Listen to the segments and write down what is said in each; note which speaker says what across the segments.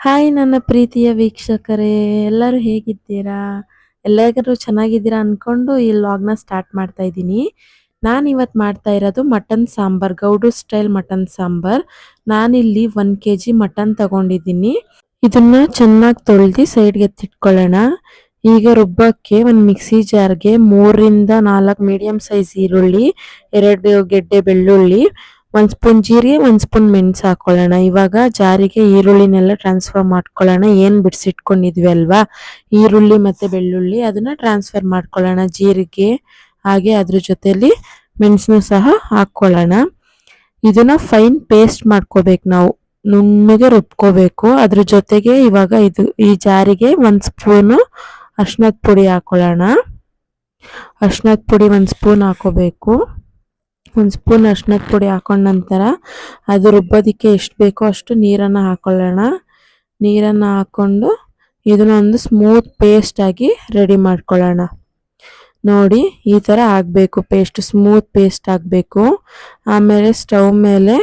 Speaker 1: Hi ನನ್ನ ಪ್ರೀತಿಯ ವೀಕ್ಷಕರೇ. ಎಲ್ಲರೂ ಹೇಗಿದ್ದೀರಾ? ಎಲ್ಲರೂ ಚೆನ್ನಾಗಿದ್ದೀರಾ ಅನ್ಕೊಂಡು ಈ ಲಾಗ್ನ ಸ್ಟಾರ್ಟ್ ಮಾಡ್ತಾ ಇದ್ದೀನಿ. ನಾನು ಇವತ್ತು ಮಾಡ್ತಾ ಇರೋದು mutton sambar ಗೌಡು style mutton sambar. ನಾನಿಲ್ಲಿ ಒನ್ ಕೆ ಜಿ ಮಟನ್ ತಗೊಂಡಿದ್ದೀನಿ. ಇದನ್ನ ಚೆನ್ನಾಗಿ ತೊಳೆದು ಸೈಡ್ಗೆ ಎತ್ತಿಟ್ಕೊಳ್ಳೋಣ. ಈಗ ರುಬ್ಬಕ್ಕೆ ಒಂದು ಮಿಕ್ಸಿ ಜಾರ್ಗೆ ಮೂರರಿಂದ ನಾಲ್ಕು ಮೀಡಿಯಂ ಸೈಜ್ ಈರುಳ್ಳಿ, ಎರಡು ಗೆಡ್ಡೆ ಬೆಳ್ಳುಳ್ಳಿ ಒಂದ್ ಸ್ಪೂನ್ ಜೀರಿಗೆ ಒಂದು ಸ್ಪೂನ್ ಮೆಣಸು ಹಾಕೊಳ್ಳೋಣ. ಇವಾಗ ಜಾರಿಗೆ ಈರುಳ್ಳಿನೆಲ್ಲ ಟ್ರಾನ್ಸ್ಫರ್ ಮಾಡ್ಕೊಳ್ಳೋಣ. ಏನು ಬಿಡಿಸಿಟ್ಕೊಂಡಿದ್ವಿ ಅಲ್ವಾ? ಈರುಳ್ಳಿ ಮತ್ತು ಬೆಳ್ಳುಳ್ಳಿ ಅದನ್ನು ಟ್ರಾನ್ಸ್ಫರ್ ಮಾಡ್ಕೊಳ್ಳೋಣ. ಜೀರಿಗೆ, ಹಾಗೆ ಅದ್ರ ಜೊತೆಯಲ್ಲಿ ಮೆಣಸನ್ನು ಸಹ ಹಾಕ್ಕೊಳ್ಳೋಣ ಇದನ್ನು ಫೈನ್ ಪೇಸ್ಟ್ ಮಾಡ್ಕೋಬೇಕು ನಾವು. ನುಣ್ಣಗೆ ರುಬ್ಕೋಬೇಕು. ಅದ್ರ ಜೊತೆಗೆ ಇವಾಗ ಇದು, ಈ ಜಾರಿಗೆ ಒಂದು ಸ್ಪೂನು ಅರ್ಶಿನದ ಪುಡಿ ಹಾಕೊಳ್ಳೋಣ. ಅರ್ಶಿನದ ಪುಡಿ ಒಂದು ಸ್ಪೂನ್ ಹಾಕೋಬೇಕು. ಒಂದು ಸ್ಪೂನ್ ಅರ್ಶಿನದ ಪುಡಿ ಹಾಕೊಂಡ ನಂತರ ಅದು ರುಬ್ಬೋದಕ್ಕೆ ಎಷ್ಟು ಬೇಕೋ ಅಷ್ಟು ನೀರನ್ನು ಹಾಕೊಳ್ಳೋಣ. ನೀರನ್ನು ಹಾಕ್ಕೊಂಡು ಇದನ್ನ ಒಂದು ಸ್ಮೂತ್ ಪೇಸ್ಟ್ ಆಗಿ ರೆಡಿ ಮಾಡ್ಕೊಳ್ಳೋಣ. ನೋಡಿ, ಈ ಥರ ಆಗಬೇಕು, ಪೇಸ್ಟ್ ಸ್ಮೂತ್ ಪೇಸ್ಟ್ ಆಗಬೇಕು. ಆಮೇಲೆ ಸ್ಟವ್ ಮೇಲೆ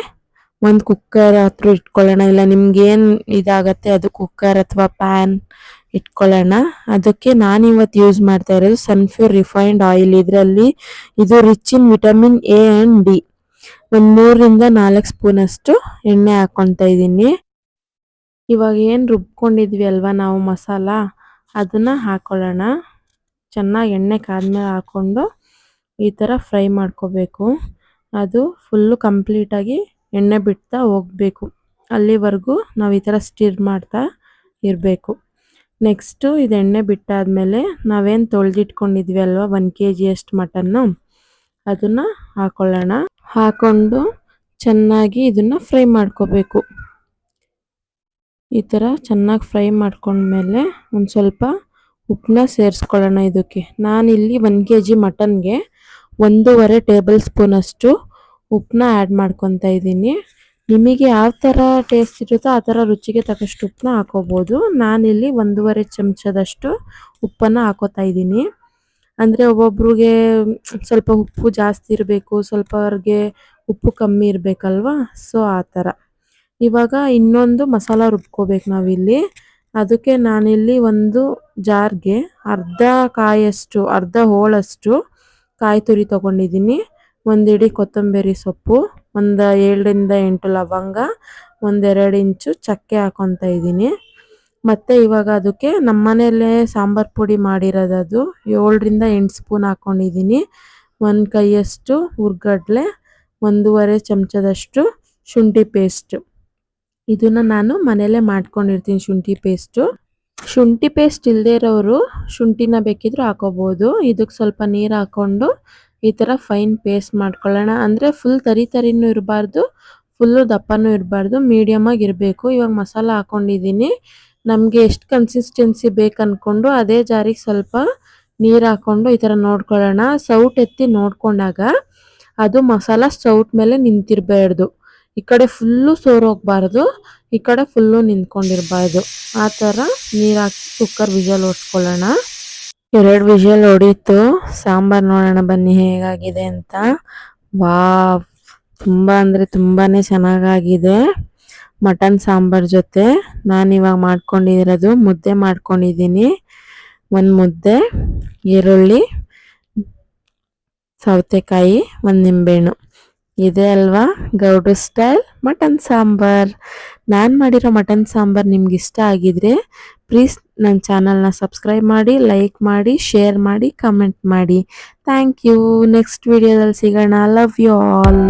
Speaker 1: ಒಂದು ಕುಕ್ಕರ್ ಹತ್ರ ಇಟ್ಕೊಳ್ಳೋಣ. ಇಲ್ಲ, ನಿಮ್ಗೇನು ಇದಾಗತ್ತೆ ಅದು ಕುಕ್ಕರ್ ಅಥವಾ ಪ್ಯಾನ್? ಇಟ್ಕೊಳ್ಳೋಣ. ಅದಕ್ಕೆ ನಾನು ಇವತ್ತು ಯೂಸ್ ಮಾಡ್ತಾ ಇರೋದು ಸನ್ಫ್ಯೂರ್ ರಿಫೈನ್ಡ್ ಆಯಿಲ್ ಇದರಲ್ಲಿ ಇದು rich in vitamin A and D ಒಂದು ಮೂರರಿಂದ ನಾಲ್ಕು ಸ್ಪೂನ್ ಅಷ್ಟು ಎಣ್ಣೆ ಹಾಕ್ಕೊತಾ ಇದ್ದೀನಿ. ಇವಾಗ ಏನು ರುಬ್ಕೊಂಡಿದ್ವಿ ಅಲ್ವಾ ನಾವು ಮಸಾಲ? ಅದನ್ನು ಹಾಕ್ಕೊಳ್ಳೋಣ ಚೆನ್ನಾಗಿ ಎಣ್ಣೆ ಕಾದ್ಮೇಲೆ ಹಾಕ್ಕೊಂಡು ಈ ಥರ ಫ್ರೈ ಮಾಡ್ಕೋಬೇಕು. ಅದು ಫುಲ್ಲು ಕಂಪ್ಲೀಟಾಗಿ ಎಣ್ಣೆ ಬಿಡ್ತಾ ಹೋಗಬೇಕು. ಅಲ್ಲಿವರೆಗೂ ನಾವು ಈ ಥರ ಸ್ಟಿರ್ ಮಾಡ್ತಾ ಇರಬೇಕು. ನೆಕ್ಸ್ಟು ಇದು ಎಣ್ಣೆ ಬಿಟ್ಟಾದಮೇಲೆ ನಾವೇನು ತೊಳೆದಿಟ್ಕೊಂಡಿದ್ವಿ ಅಲ್ವಾ ಒನ್ ಕೆ ಜಿಯಷ್ಟು ಮಟನ್ನು, ಅದನ್ನು ಹಾಕೊಳ್ಳೋಣ. ಹಾಕೊಂಡು ಚೆನ್ನಾಗಿ ಇದನ್ನು ಫ್ರೈ ಮಾಡ್ಕೋಬೇಕು. ಈ ಥರ ಚೆನ್ನಾಗಿ ಫ್ರೈ ಮಾಡ್ಕೊಂಡ್ಮೇಲೆ ಒಂದು ಸ್ವಲ್ಪ ಉಪ್ಪನ್ನ ಸೇರಿಸ್ಕೊಳ್ಳೋಣ ಇದಕ್ಕೆ. ನಾನಿಲ್ಲಿ ಒನ್ ಕೆ ಜಿ ಮಟನ್ಗೆ ಒಂದೂವರೆ ಟೇಬಲ್ ಸ್ಪೂನಷ್ಟು ಉಪ್ಪನ್ನ ಆ್ಯಡ್ ಮಾಡ್ಕೊತಾ ಇದ್ದೀನಿ. ನಿಮಗೆ ಯಾವ ಥರ ಟೇಸ್ಟ್ ಇರುತ್ತೋ ಆ ಥರ ರುಚಿಗೆ ತಕ್ಕಷ್ಟು ಉಪ್ಪನ್ನ ಹಾಕೋಬೋದು. ನಾನಿಲ್ಲಿ ಒಂದೂವರೆ ಚಮಚದಷ್ಟು ಉಪ್ಪನ್ನು ಹಾಕೋತಾ ಇದ್ದೀನಿ. ಅಂದರೆ ಒಬ್ಬೊಬ್ರಿಗೆ ಸ್ವಲ್ಪ ಉಪ್ಪು ಜಾಸ್ತಿ ಇರಬೇಕು ಸ್ವಲ್ಪ ಅವ್ರಿಗೆ ಉಪ್ಪು ಕಮ್ಮಿ ಇರಬೇಕಲ್ವಾ? ಸೊ ಆ ಥರ ಇವಾಗ ಇನ್ನೊಂದು ಮಸಾಲ ರುಬ್ಕೋಬೇಕು ನಾವಿಲ್ಲಿ. ಅದಕ್ಕೆ ನಾನಿಲ್ಲಿ ಒಂದು ಜಾರ್ಗೆ ಅರ್ಧ ಕಾಯಷ್ಟು, ಅರ್ಧ ಹೋಳಷ್ಟು ಕಾಯಿ ತುರಿ ತೊಗೊಂಡಿದ್ದೀನಿ. ಒಂದಿಡಿ ಕೊತ್ತಂಬರಿ ಸೊಪ್ಪು. ಒಂದು ಏಳರಿಂದ ಎಂಟು ಲವಂಗ ಒಂದೆರಡು ಇಂಚು ಚಕ್ಕೆ ಹಾಕೊತ ಇದ್ದೀನಿ. ಮತ್ತು ಇವಾಗ ಅದಕ್ಕೆ ನಮ್ಮ ಮನೆಯಲ್ಲೇ ಸಾಂಬಾರು ಪುಡಿ ಮಾಡಿರೋದು ಅದು ಏಳರಿಂದ ಎಂಟು ಸ್ಪೂನ್ ಹಾಕ್ಕೊಂಡಿದ್ದೀನಿ ಒಂದು ಕೈಯಷ್ಟು ಹುರ್ಗಡ್ಲೆ, ಒಂದೂವರೆ ಚಮಚದಷ್ಟು ಶುಂಠಿ ಪೇಸ್ಟು. ಇದನ್ನು ನಾನು ಮನೆಯಲ್ಲೇ ಮಾಡ್ಕೊಂಡಿರ್ತೀನಿ ಶುಂಠಿ ಪೇಸ್ಟು. ಶುಂಠಿ ಪೇಸ್ಟ್ ಇಲ್ಲದೆ ಇರೋರು ಶುಂಠಿನ ಬೇಕಿದ್ರೂ ಹಾಕೋಬೋದು. ಇದಕ್ಕೆ ಸ್ವಲ್ಪ ನೀರು ಹಾಕ್ಕೊಂಡು ಈ ಥರ ಫೈನ್ ಪೇಸ್ಟ್ ಮಾಡ್ಕೊಳ್ಳೋಣ. ಅಂದರೆ ಫುಲ್ ತರಿ ತರಿನೂ ಇರಬಾರ್ದು ಫುಲ್ಲು ದಪ್ಪನೂ ಇರಬಾರ್ದು ಮೀಡಿಯಮಾಗಿ ಇರಬೇಕು. ಇವಾಗ ಮಸಾಲ ಹಾಕ್ಕೊಂಡಿದ್ದೀನಿ ನಮಗೆ ಎಷ್ಟು ಕನ್ಸಿಸ್ಟೆನ್ಸಿ ಬೇಕು ಅದೇ ಜಾರಿಗೆ ಸ್ವಲ್ಪ ನೀರು ಹಾಕ್ಕೊಂಡು ಈ ಥರ ನೋಡ್ಕೊಳ್ಳೋಣ. ಸೌಟ್ ಎತ್ತಿ ನೋಡ್ಕೊಂಡಾಗ ಅದು ಮಸಾಲ ಸೌಟ್ ಮೇಲೆ ನಿಂತಿರಬಾರ್ದು. ಈ ಕಡೆ ಫುಲ್ಲು ಸೋರೋಗ್ಬಾರ್ದು, ಈ ಕಡೆ ಫುಲ್ಲು ನಿಂತ್ಕೊಂಡಿರಬಾರ್ದು. ಆ ಥರ ನೀರು ಹಾಕಿ ಕುಕ್ಕರ್ ವಿಜಲ್ ಓಡಿಸ್ಕೊಳ್ಳೋಣ ಎರಡು ವಿಷಲ್ ಹೊಡೀತು ಸಾಂಬಾರು ನೋಡೋಣ ಬನ್ನಿ ಹೇಗಾಗಿದೆ ಅಂತ. ವಾ ತುಂಬ ಅಂದರೆ ತುಂಬಾ ಚೆನ್ನಾಗಾಗಿದೆ. ಮಟನ್ ಸಾಂಬಾರ್ ಜೊತೆ ನಾನು ಇವಾಗ ಮಾಡ್ಕೊಂಡಿರೋದು ಮುದ್ದೆ ಮಾಡ್ಕೊಂಡಿದ್ದೀನಿ. ಒಂದು ಮುದ್ದೆ, ಈರುಳ್ಳಿ, ಸೌತೆಕಾಯಿ, ಒಂದು ನಿಂಬೆಹಣ್ಣು. ಇದೆ ಅಲ್ವಾ? ಗೌಡ್ರ ಸ್ಟೈಲ್ ಮಟನ್ ಸಾಂಬಾರ್. ನಾನು ಮಾಡಿರೋ ಮಟನ್ ಸಾಂಬಾರ್ ನಿಮ್ಗೆ ಇಷ್ಟ ಆಗಿದ್ರೆ ಪ್ಲೀಸ್ ನನ್ನ ಚಾನಲ್ನ ಸಬ್ಸ್ಕ್ರೈಬ್ ಮಾಡಿ ಲೈಕ್ ಮಾಡಿ ಶೇರ್ ಮಾಡಿ ಕಮೆಂಟ್ ಮಾಡಿ. ಥ್ಯಾಂಕ್ ಯು ನೆಕ್ಸ್ಟ್ ವಿಡಿಯೋದಲ್ಲಿ ಸಿಗೋಣ. Love you all